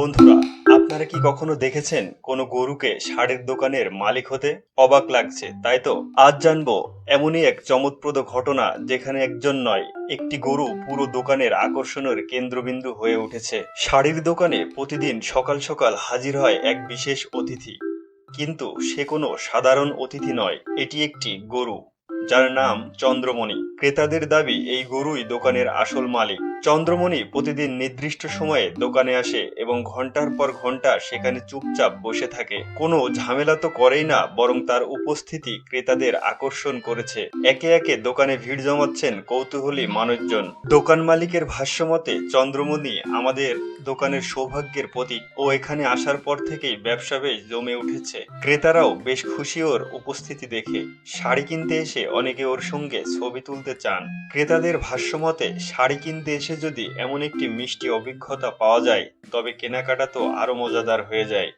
বন্ধুরা, আপনারা কি কখনো দেখেছেন কোনো গরুকে শাড়ির দোকানের মালিক হতে অবাক লাগছে, তাই তো? আজ জানব, এমনই এক চমৎপ্রদ ঘটনা যেখানে একজন নয়, একটি গরু পুরো দোকানের আকর্ষণের কেন্দ্রবিন্দু হয়ে উঠেছে। শাড়ির দোকানে প্রতিদিন সকাল সকাল হাজির হয় এক বিশেষ অতিথি। কিন্তু সে কোনো সাধারণ অতিথি নয়, এটি একটি গরু। যার নাম চন্দ্রমণি। ক্রেতাদের দাবি, এই গরুই দোকানের আসল মালিক। চন্দ্রমণি প্রতিদিন নির্দিষ্ট সময়ে দোকানে আসে এবং ঘণ্টার পর ঘণ্টা সেখানে চুপচাপ বসে থাকে। কোনো ঝামেলা তো করেই না, বরং তার উপস্থিতি ক্রেতাদের আকর্ষণ করেছে। একে একে দোকানে ভিড় জমাচ্ছেন কৌতূহলী মানুষজন। দোকান মালিকের ভাষ্যমতে, চন্দ্রমণি আমাদের দোকানের সৌভাগ্যের প্রতীক ও এখানে আসার পর থেকেই ব্যবসা বেশ জমে উঠেছে। ক্রেতারাও বেশ খুশি ওর উপস্থিতি দেখে। শাড়ি কিনতে এসে অনেকে ওর সঙ্গে ছবি তুলতে চান। ক্রেতাদের ভাষ্যমতে, শাড়ি কিনতে এসে যদি এমন একটি মিষ্টি অভিজ্ঞতা পাওয়া যায়, তবে কেনাকাটা তো আরও মজাদার হয়ে যায়।